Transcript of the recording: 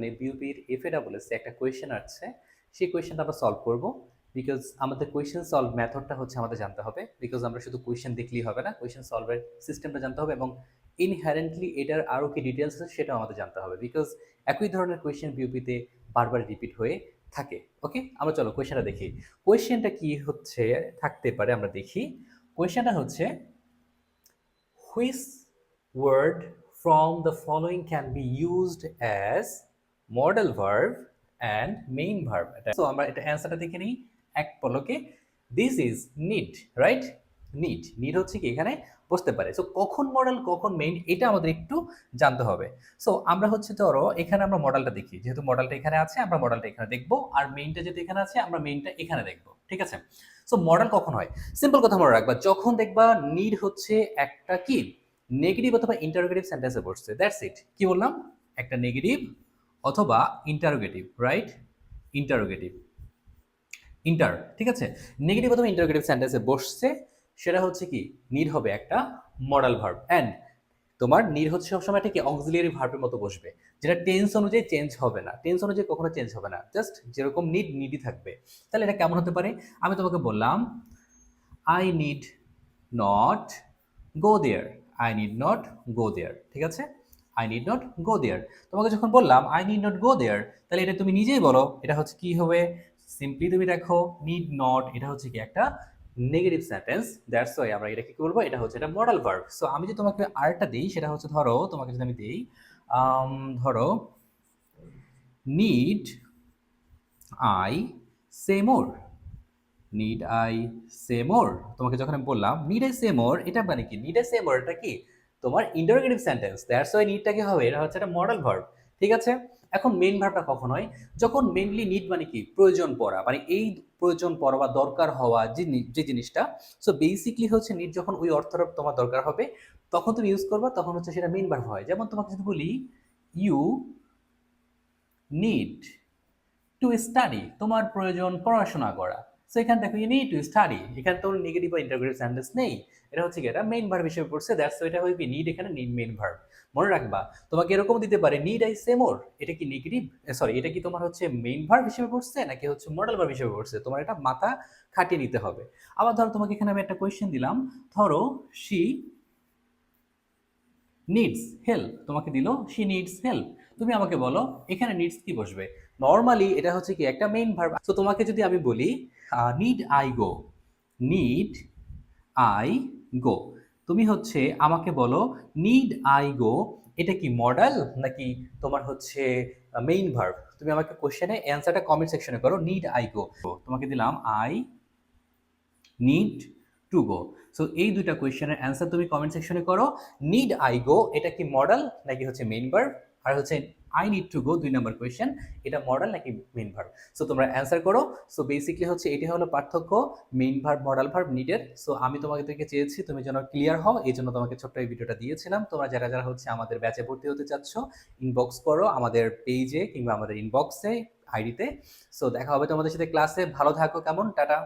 বিউপির F A double একটা question আসছে। সেই কোয়েশ্চেনটা আমরা সলভ করব। বিকজ আমাদের কোয়েশ্চেন সলভ মেথডটা হচ্ছে আমাদের জানতে হবে। বিকজ আমরা শুধু কোয়েশ্চেন দেখলেই হবে না কোয়েশ্চেন সলভের সিস্টেমটা জানতে হবে এবং ইনহারেন্টলি এটার আরও কি ডিটেলস আছে সেটাও আমাদের জানতে হবে। বিকজ একই ধরনের কোয়েশ্চেন বিউপিতে বারবার রিপিট হয়ে থাকে। ওকে আমরা চলো কোয়েশ্চেনটা দেখি। কোয়েশ্চেনটা কি হচ্ছে? থাকতে পারে, আমরা দেখি। কোয়েশ্চেনটা হচ্ছে which word from the following can be used as modal verb main main এটা so, আমরা এটা অ্যান্সারটা দেখে নিই। এক পলকে this is need right need need হচ্ছে কি এখানে বসতে পারে। সো কখন মডেল কখন মেইন এটা আমাদের একটু জানতে হবে। সো আমরা হচ্ছে ধরো, এখানে আমরা মডেলটা দেখি। যেহেতু মডেলটা এখানে আছে, আমরা মডেলটা এখানে দেখব। আর মেইনটা যেহেতু এখানে আছে, আমরা মেইনটা এখানে দেখব। ঠিক আছে? সো মডেল কখন হয়? সিম্পল কথা মনে রাখবা, যখন দেখবা নিড হচ্ছে একটা কি? নেগেটিভ অথবা ইন্টারোগেটিভ সেন্টেন্সে বসছে। দ্যাটস ইট কি বললাম? একটা নেগেটিভ অথবা ইন্টারোগেটিভ রাইট ইন্টারোগেটিভ ইন্টার ঠিক আছে? নেগেটিভ অথবা ইন্টারোগেটিভ সেন্টেন্সে বসছে, সেটা হচ্ছে কি? নিড হবে একটা মডাল ভার্ব অ্যান্ড তোমার নির হচ্ছে সবসময় একটা কি? অক্সিলিয়ারি ভার্বের মতো বসবে, যেটা টেন্স অনুযায়ী চেঞ্জ হবে না। টেন্স অনুযায়ী কখনো চেঞ্জ হবে না। জাস্ট যেরকম নিড নিডই থাকবে। তাহলে এটা কেমন হতে পারে? আমি তোমাকে বললাম I need not go there I need not go there ঠিক আছে? I need not go there তোমাকে যখন বললাম I need not go there তাহলে এটা তুমি নিজেই বলো, এটা হচ্ছে কি হবে? সিম্পলি তুমি দেখো নিড নট এটা হচ্ছে কি একটা নেগেটিভ সেন্টেন্স দ্যাটস ওয়াই আমরা এটা কি বলব? এটা হচ্ছে এটা মডেল ভার্ব সো আমি যে তোমাকে আরেকটা দিই, সেটা হচ্ছে ধরো, তোমাকে যদি আমি দিই ধরো need I say more need I say more তোমাকে যখন আমি বললাম নিড আই সে মোর এটা মানে কি? নিড আই সে মোর এটা কি? তোমার ইন্টারোগেটিভ সেন্টেন্স দ্যাটস ওয়াই নিডটা কি হবে? এটা হচ্ছে একটা মডেল ভার্ব ঠিক আছে? এখন মেইন ভার্বটা কখন হয়? যখন মেইনলি নিড মানে কি? প্রয়োজন পড়া মানে এই প্রয়োজন পড়া বা দরকার হওয়া যে যে জিনিসটা সো বেসিকলি হচ্ছে নিড যখন ওই অর্থটা তোমার দরকার হবে, তখন তুমি ইউজ করবা, তখন হচ্ছে সেটা মেইন ভার্ব হয়। যেমন তোমাকে যদি বলি ইউ নিড টু স্টাডি তোমার প্রয়োজন পড়াশোনা করা। সো এখানে দেখো ইউ নিড টু স্টাডি এখানে তো নেগেটিভ বা ইন্টারগ্রেটিভ সেন্টেন্স নেই। এটা হচ্ছে কি এটা মেইন ভার্ব হিসেবে পড়ছে দ্যাটস এটা হইবি নিড এখানে নিড মেইন ভার্ব মনে রাখবা, তোমাকে এরকম দিতে পারে নিড আই সে মোর এটা কি নেগেটিভ সরি এটা কি তোমার হচ্ছে মেইন ভার্ব হিসেবে পড়ছে, নাকি হচ্ছে মডেল ভার্ব হিসেবে পড়ছে? তোমার এটা মাথা খাটিয়ে নিতে হবে। আবার ধরো, তোমাকে এখানে আমি একটা কোয়েশ্চেন দিলাম। ধরো শি নিডস হেল্প তোমাকে দিল শি নিডস হেল্প তুমি আমাকে বলো, এখানে নিডস কি বসবে? নর্মালি এটা হচ্ছে কি একটা মেইন ভার্ব তো তোমাকে যদি আমি বলি need I go need I go তুমি হচ্ছে আমাকে বলো নিড আই গো এটা কি মডেল নাকি তোমার হচ্ছে মেইন ভার্ব তুমি আমাকে কোশ্চেনে অ্যান্সারটা কমেন্ট সেকশনে করো নিড আই গো তোমাকে দিলাম I need to go so এই দুইটা কোয়েশ্চেনের অ্যান্সার তুমি কমেন্ট সেকশনে করো। নিড আই গো এটা কি মডেল নাকি হচ্ছে মেইন ভার্ব আর হচ্ছে আই নিড টু গো দুই নাম্বার কোয়েশ্চেন এটা মডেল নাকি মেইন ভার্ব সো তোমরা অ্যান্সার করো। সো বেসিকলি হচ্ছে এটি হলো পার্থক্য মেইন ভার্ব মডেল ভার্ব নিডের সো আমি তোমাকে থেকে চেয়েছি, তুমি যেন ক্লিয়ার হও, এই জন্য তোমাকে ছোট্ট এই ভিডিওটা দিয়েছিলাম। তোমরা যারা যারা হচ্ছে আমাদের ব্যাচে ভর্তি হতে চাচ্ছ ইনবক্স করো আমাদের পেজে কিংবা আমাদের ইনবক্সে আইডিতে সো দেখা হবে তোমাদের সাথে ক্লাসে ভালো থাকো, কেমন? টাটা।